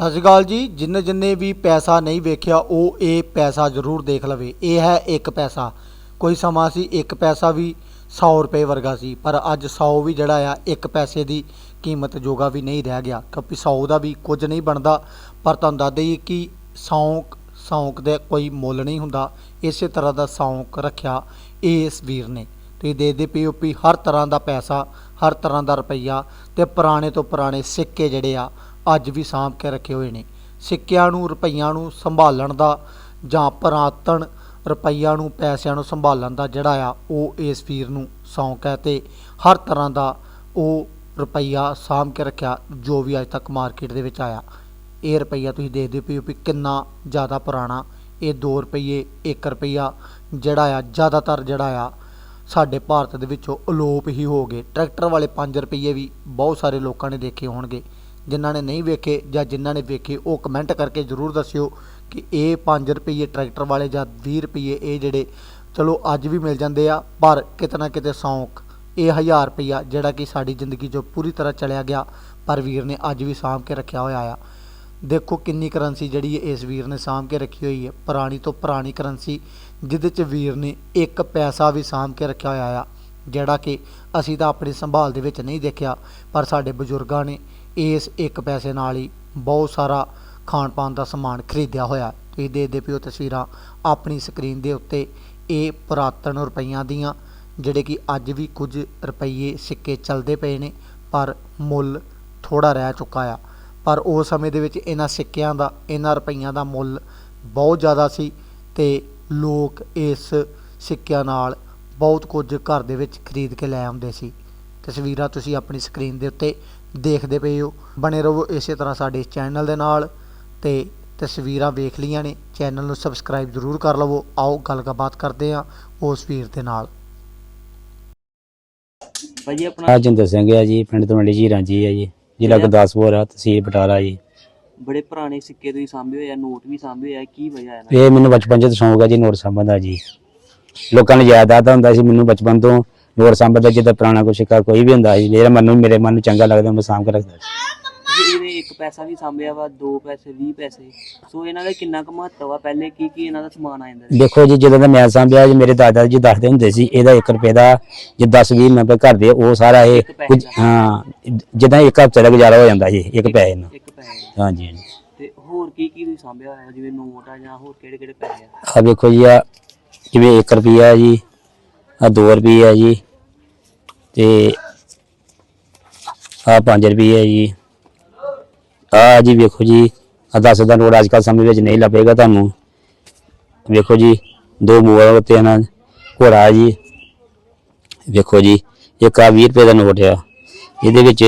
ਸਤਿ ਸ਼੍ਰੀ ਅਕਾਲ ਜੀ। ਜਿੰਨੇ ਜਿੰਨੇ ਵੀ ਪੈਸਾ ਨਹੀਂ ਵੇਖਿਆ, ਉਹ ਇਹ ਪੈਸਾ ਜ਼ਰੂਰ ਦੇਖ ਲਵੇ। ਇਹ ਹੈ ਇੱਕ ਪੈਸਾ। ਕੋਈ ਸਮਾਂ ਸੀ, ਇੱਕ ਪੈਸਾ ਵੀ 100 ਰੁਪਏ ਵਰਗਾ ਸੀ। ਪਰ ਅੱਜ 100 ਵੀ ਜਿਹੜਾ ਆ, ਇੱਕ ਪੈਸੇ ਦੀ ਕੀਮਤ ਜੋਗਾ ਵੀ ਨਹੀਂ ਰਹਿ ਗਿਆ। ਕਿਉਂਕਿ 100 ਦਾ ਵੀ ਕੁਝ ਨਹੀਂ ਬਣਦਾ। ਪਰ ਤੁਹਾਨੂੰ ਦੱਸ ਦਈਏ ਕਿ ਸੌਂਕ ਸੌਂਕ ਦੇ ਕੋਈ ਮੁੱਲ ਨਹੀਂ ਹੁੰਦਾ। ਇਸੇ ਤਰ੍ਹਾਂ ਦਾ ਸੌਂਕ ਰੱਖਿਆ ਇਸ ਵੀਰ ਨੇ। ਤੁਸੀਂ ਦੇਖਦੇ ਪਏ ਵੀ ਹਰ ਤਰ੍ਹਾਂ ਦਾ ਪੈਸਾ, ਹਰ ਤਰ੍ਹਾਂ ਦਾ ਰੁਪਈਆ ਤੇ ਪੁਰਾਣੇ ਤੋਂ ਪੁਰਾਣੇ ਸਿੱਕੇ ਜਿਹੜੇ ਆ ਅੱਜ ਵੀ ਸਾਂਭ ਕੇ ਰੱਖੇ ਹੋਏ ਨੇ। ਸਿੱਕਿਆਂ ਨੂੰ, ਰੁਪਈਆਂ ਨੂੰ ਸੰਭਾਲਣ ਦਾ ਜਾਂ ਪੁਰਾਤਨ ਰੁਪਈਆਂ ਨੂੰ, ਪੈਸਿਆਂ ਨੂੰ ਸੰਭਾਲਣ ਦਾ ਜਿਹੜਾ ਆ, ਉਹ ਇਸ ਵੀਰ ਨੂੰ ਸ਼ੌਂਕ ਹੈ ਤੇ ਹਰ ਤਰ੍ਹਾਂ ਦਾ ਉਹ ਰੁਪਈਆ ਸਾਂਭ ਕੇ ਰੱਖਿਆ ਜੋ ਵੀ ਅੱਜ ਤੱਕ ਮਾਰਕੀਟ ਦੇ ਵਿੱਚ ਆਇਆ। ਇਹ ਰੁਪਈਆ ਤੁਸੀਂ ਦੇਖਦੇ ਪਏ ਹੋ ਵੀ ਕਿੰਨਾ ਜ਼ਿਆਦਾ ਪੁਰਾਣਾ। ਇਹ 2 ਰੁਪਈਏ 1 ਰੁਪਈਆ ਜਿਹੜਾ ਆ, ਜ਼ਿਆਦਾਤਰ ਜਿਹੜਾ ਆ, ਸਾਡੇ ਭਾਰਤ ਦੇ ਵਿੱਚੋਂ ਅਲੋਪ ਹੀ ਹੋ ਗਏ। ਟਰੈਕਟਰ ਵਾਲੇ 5 ਰੁਪਈਏ ਵੀ ਬਹੁਤ ਸਾਰੇ ਲੋਕਾਂ ਨੇ ਦੇਖੇ ਹੋਣਗੇ। ਜਿਨ੍ਹਾਂ ਨੇ ਨਹੀਂ ਵੇਖੇ ਜਾਂ ਜਿਨ੍ਹਾਂ ਨੇ ਵੇਖੇ, ਉਹ ਕਮੈਂਟ ਕਰਕੇ ਜ਼ਰੂਰ ਦੱਸਿਓ ਕਿ ਇਹ 5 ਰੁਪਈਏ ਟਰੈਕਟਰ ਵਾਲੇ ਜਾਂ 20 ਰੁਪਈਏ ਇਹ ਜਿਹੜੇ, ਚਲੋ ਅੱਜ ਵੀ ਮਿਲ ਜਾਂਦੇ ਆ, ਪਰ ਕਿਤੇ ਨਾ ਕਿਤੇ ਸੌਂਕ। ਇਹ 1000 ਰੁਪਈਆ ਜਿਹੜਾ ਕਿ ਸਾਡੀ ਜ਼ਿੰਦਗੀ 'ਚੋਂ ਪੂਰੀ ਤਰ੍ਹਾਂ ਚਲਿਆ ਗਿਆ, ਪਰ ਵੀਰ ਨੇ ਅੱਜ ਵੀ ਸਾਂਭ ਕੇ ਰੱਖਿਆ ਹੋਇਆ ਆ। ਦੇਖੋ ਕਿੰਨੀ ਕਰੰਸੀ ਜਿਹੜੀ ਇਸ ਵੀਰ ਨੇ ਸਾਂਭ ਕੇ ਰੱਖੀ ਹੋਈ ਹੈ, ਪੁਰਾਣੀ ਤੋਂ ਪੁਰਾਣੀ ਕਰੰਸੀ, ਜਿਹਦੇ 'ਚ ਵੀਰ ਨੇ ਇੱਕ ਪੈਸਾ ਵੀ ਸਾਂਭ ਕੇ ਰੱਖਿਆ ਹੋਇਆ ਆ, ਜਿਹੜਾ ਕਿ ਅਸੀਂ ਤਾਂ ਆਪਣੀ ਸੰਭਾਲ ਦੇ ਵਿੱਚ ਨਹੀਂ ਦੇਖਿਆ, ਪਰ ਸਾਡੇ ਬਜ਼ੁਰਗਾਂ ਨੇ ਇਸ ਇੱਕ ਪੈਸੇ ਨਾਲ ਹੀ ਬਹੁਤ ਸਾਰਾ ਖਾਣ ਪਾਣ ਦਾ ਸਮਾਨ ਖਰੀਦਿਆ ਹੋਇਆ। ਤੁਸੀਂ ਦੇਖਦੇ ਪਿਓ ਤਸਵੀਰਾਂ ਆਪਣੀ ਸਕਰੀਨ ਦੇ ਉੱਤੇ। ਇਹ ਪੁਰਾਤਨ ਰੁਪਈਆਂ ਦੀਆਂ, ਜਿਹੜੇ ਕਿ ਅੱਜ ਵੀ ਕੁਝ ਰੁਪਈਏ ਸਿੱਕੇ ਚੱਲਦੇ ਪਏ ਨੇ, ਪਰ ਮੁੱਲ ਥੋੜਾ ਰਹਿ ਚੁੱਕਾ ਆ। ਪਰ ਉਸ ਸਮੇਂ ਦੇ ਵਿੱਚ ਇਹਨਾਂ ਸਿੱਕਿਆਂ ਦਾ, ਇਹਨਾਂ ਰੁਪਈਆਂ ਦਾ ਮੁੱਲ ਬਹੁਤ ਜ਼ਿਆਦਾ ਸੀ ਤੇ ਲੋਕ ਇਸ ਸਿੱਕਿਆਂ ਨਾਲ ਬਹੁਤ ਕੁਝ ਘਰ ਦੇ ਵਿੱਚ ਖਰੀਦ ਕੇ ਲੈ ਆਉਂਦੇ ਸੀ। ਤਸਵੀਰਾਂ ਤੁਸੀਂ ਆਪਣੀ ਸਕਰੀਨ ਦੇ ਉੱਤੇ ਦੇਖਦੇ ਪਏ ਹੋ। ਬਣੇ ਰਹੋ ਇਸੇ ਤਰ੍ਹਾਂ ਸਾਡੇ ਚੈਨਲ ਦੇ ਨਾਲ ਤੇ ਤਸਵੀਰਾਂ ਵੇਖ ਲੀਆਂ ਨੇ। ਚੈਨਲ ਨੂੰ ਸਬਸਕ੍ਰਾਈਬ ਜ਼ਰੂਰ ਕਰ ਲਵੋ। ਆਓ ਗੱਲਬਾਤ ਕਰਦੇ ਹਾਂ ਉਸ ਵੀਰ ਦੇ ਨਾਲ। ਭਾਜੀ ਆਪਣਾ ਰਾਜਿੰਦਰ ਸਿੰਘ ਹੈ ਜੀ ਪਿੰਡ ਤੋਂ ਝੀਰਾਂ ਜੀ ਹੈ ਜੀ। ਜ਼ਿਲ੍ਹਾ ਗੁਰਦਾਸਪੁਰ ਆ ਤਹਿਸੀਲ ਬਟਾਲਾ ਜੀ। ਬੜੇ ਪੁਰਾਣੇ ਸਿੱਕੇ ਤੁਸੀਂ ਸਾਂਭੇ ਹੋਏ ਆ ਨੋਟ ਵੀ ਸਾਂਭੇ ਹੋਏ ਆ ਕੀ ਵਜ੍ਹਾ ਹੈ ਨਾ ਇਹ ਮੈਨੂੰ ਬਚਪਨ ਚ ਤੋਂ ਸ਼ੌਂਕ ਹੈ ਜੀ ਨੋਟ ਸਾਂਭਣ ਦਾ ਜੀ। ਲੋਕਾਂ ਨੂੰ ਯਾਦ ਆਦਾ ਹੁੰਦਾ ਸੀ ਮੈਨੂੰ ਬਚਪਨ ਤੋਂ ਨੋਟ ਸਾਂਭਣ ਦਾ ਜਿੱਦਾਂ ਪੁਰਾਣਾ ਕੋਈ ਸਿੱਕਾ ਕੋਈ ਵੀ ਹੁੰਦਾ ਸੀ ਮੇਰਾ ਮਨ ਨੂੰ ਮੇਰੇ ਮਨ ਨੂੰ ਚੰਗਾ ਲੱਗਦਾ ਮੈਂ ਸਾਂਭ ਕੇ ਰੱਖਦਾ ਸੀ। ਤੁਸੀਂ ਇਹਨੇ ਇੱਕ ਪੈਸਾ ਵੀ ਸਾਂਭਿਆ ਵਾ ਦੋ ਪੈਸੇ 20 ਪੈਸੇ ਸੋ ਇਹਨਾਂ ਦਾ ਕਿੰਨਾ ਕੁ ਮਹੱਤਵ ਆ? ਪਹਿਲੇ ਕੀ ਕੀ ਇਹਨਾਂ ਦਾ ਸਮਾਨ ਆ ਜਾਂਦਾ ਸੀ? ਦੇਖੋ ਜੀ ਜਦੋਂ ਦਾ ਮੈਂ ਸਾਂਭਿਆ ਜੀ ਮੇਰੇ ਦਾਦਾ ਜੀ ਦੱਸਦੇ ਹੁੰਦੇ ਸੀ ਇਹਦਾ 1 ਰੁਪਏ ਦਾ ਜੇ 10 20 ਨੰਬਰ ਘਰ ਦੇ ਉਹ ਸਾਰਾ ਇਹ ਇੱਕ ਪੈਸੇ ਕੁਝ ਦਾ। ਹਾਂ ਜਿੱਦਾਂ ਇੱਕ ਹਫ਼ਤੇ ਦਾ ਗੁਜ਼ਾਰਾ ਹੋ ਜਾਂਦਾ ਜੀ ਇੱਕ ਪੈਸੇ ਨਾਲ। ਇੱਕ ਪੈਸੇ ਹਾਂਜੀ ਹਾਂਜੀ। ਤੇ ਹੋਰ ਕੀ ਕੀ ਤੁਸੀਂ ਸਾਂਭਿਆ ਹੋਇਆ? ਜਿਵੇਂ ਨੋਟ ਆ ਜਾਂ ਹੋਰ ਕਿਹੜੇ ਕਿਹੜੇ ਪੈਸੇ ਆ? ਆ ਵੇਖੋ ਜੀ ਆ ਜਿਵੇਂ 1 ਰੁਪਿਆ ਜੀ ਆ 2 ਰੁਪਏ ਜੀ ਤੇ ਆ 5 ਰੁਪਏ ਜੀ। ਆ ਜੀ ਵੇਖੋ ਜੀ ਆ 10 ਦਾ ਨੋਟ ਅੱਜ ਕੱਲ੍ਹ ਸਮੇਂ ਵਿੱਚ ਨਹੀਂ ਲੱਭੇਗਾ ਤੁਹਾਨੂੰ। ਵੇਖੋ ਜੀ, ਦੋ ਮੋਬਾਈਲ ਤੇ ਨਾ ਘੋੜਾ ਜੀ। ਵੇਖੋ ਜੀ, ਇੱਕ ਆ 20 ਰੁਪਏ ਦਾ ਨੋਟ ਆ। ਇਹਦੇ ਵਿੱਚ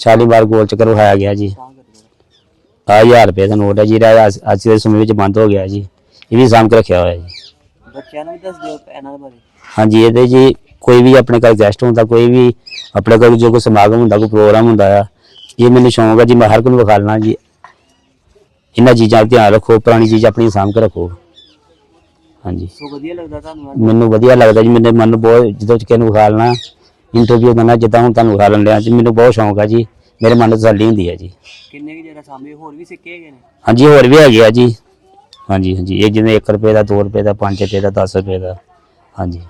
40 ਵਾਰ ਗੋਲ ਚੱਕਰ ਵਹਾਇਆ ਗਿਆ ਜੀ। ਤਾਂ ਕਰਦੇ ਆ 1000 ਰੁਪਏ ਦਾ ਨੋਟ ਹੈ ਜੀ, ਜਿਹੜਾ ਅੱਜ ਅੱਜ ਦੇ ਸਮੇਂ ਵਿੱਚ ਬੰਦ ਹੋ ਗਿਆ ਜੀ। ਇਹ ਵੀ ਸਾਂਭ ਕੇ ਰੱਖਿਆ ਹੋਇਆ ਜੀ। ਬੱਚਿਆਂ ਨੂੰ ਵੀ ਦੱਸ ਦਿਓ ਇਹਨਾਂ ਦੇ ਬਾਰੇ। ਹਾਂਜੀ ਇਹਦੇ ਜੀ ਕੋਈ ਵੀ ਆਪਣੇ ਘਰ ਗੈਸਟ ਹੁੰਦਾ ਕੋਈ ਵੀ ਆਪਣੇ ਕੋਲ ਜੋ ਕੋਈ ਸਮਾਗਮ ਹੁੰਦਾ ਕੋਈ ਪ੍ਰੋਗਰਾਮ ਹੁੰਦਾ ਆ ਇਹ ਮੈਨੂੰ ਸ਼ੌਂਕ ਹੈ ਜੀ ਮੈਂ ਹਰ ਕੋਈ ਨੂੰ ਵਿਖਾ ਲੈਣਾ ਜੀ। ਇਹਨਾਂ ਚੀਜ਼ਾਂ ਦਾ ਧਿਆਨ ਰੱਖੋ ਪੁਰਾਣੀ ਚੀਜ਼ ਆਪਣੀ ਸਾਂਭ ਕੇ ਰੱਖੋ। ਹਾਂਜੀ। ਸੋ ਵਧੀਆ ਲੱਗਦਾ ਤੁਹਾਨੂੰ ਮੈਨੂੰ ਵਧੀਆ ਲੱਗਦਾ ਜੀ ਮੇਰੇ ਮਨ ਨੂੰ ਬਹੁਤ ਜਦੋਂ ਕਿਸੇ ਨੂੰ ਵਿਖਾ ਲੈਣਾ ਇੰਟਰਵਿਊ ਕਰਨਾ ਜਿੱਦਾਂ ਹੁਣ ਤੁਹਾਨੂੰ ਵਿਖਾ ਲੈਣ ਲਿਆ ਜੀ ਮੈਨੂੰ ਬਹੁਤ ਸ਼ੌਂਕ ਹੈ ਜੀ ਮੇਰੇ ਮਨ ਨੂੰ ਤਸੱਲੀ ਹੁੰਦੀ ਹੈ ਜੀ। ਕਿੰਨੇ ਕੀ ਜਿਹੜਾ ਸਾਂਭੇ? ਹੋਰ ਵੀ ਸਿੱਕੇ ਹੈਗੇ ਨੇ? ਹਾਂਜੀ ਹੋਰ ਵੀ ਹੈਗੇ ਆ ਜੀ। ਹਾਂਜੀ ਹਾਂਜੀ। ਇਹ ਜਿਵੇਂ 1 ਰੁਪਏ ਦਾ 2 ਰੁਪਏ ਦਾ 5 ਰੁਪਏ ਦਾ 10 ਰੁਪਏ ਦਾ। ਹਾਂਜੀ।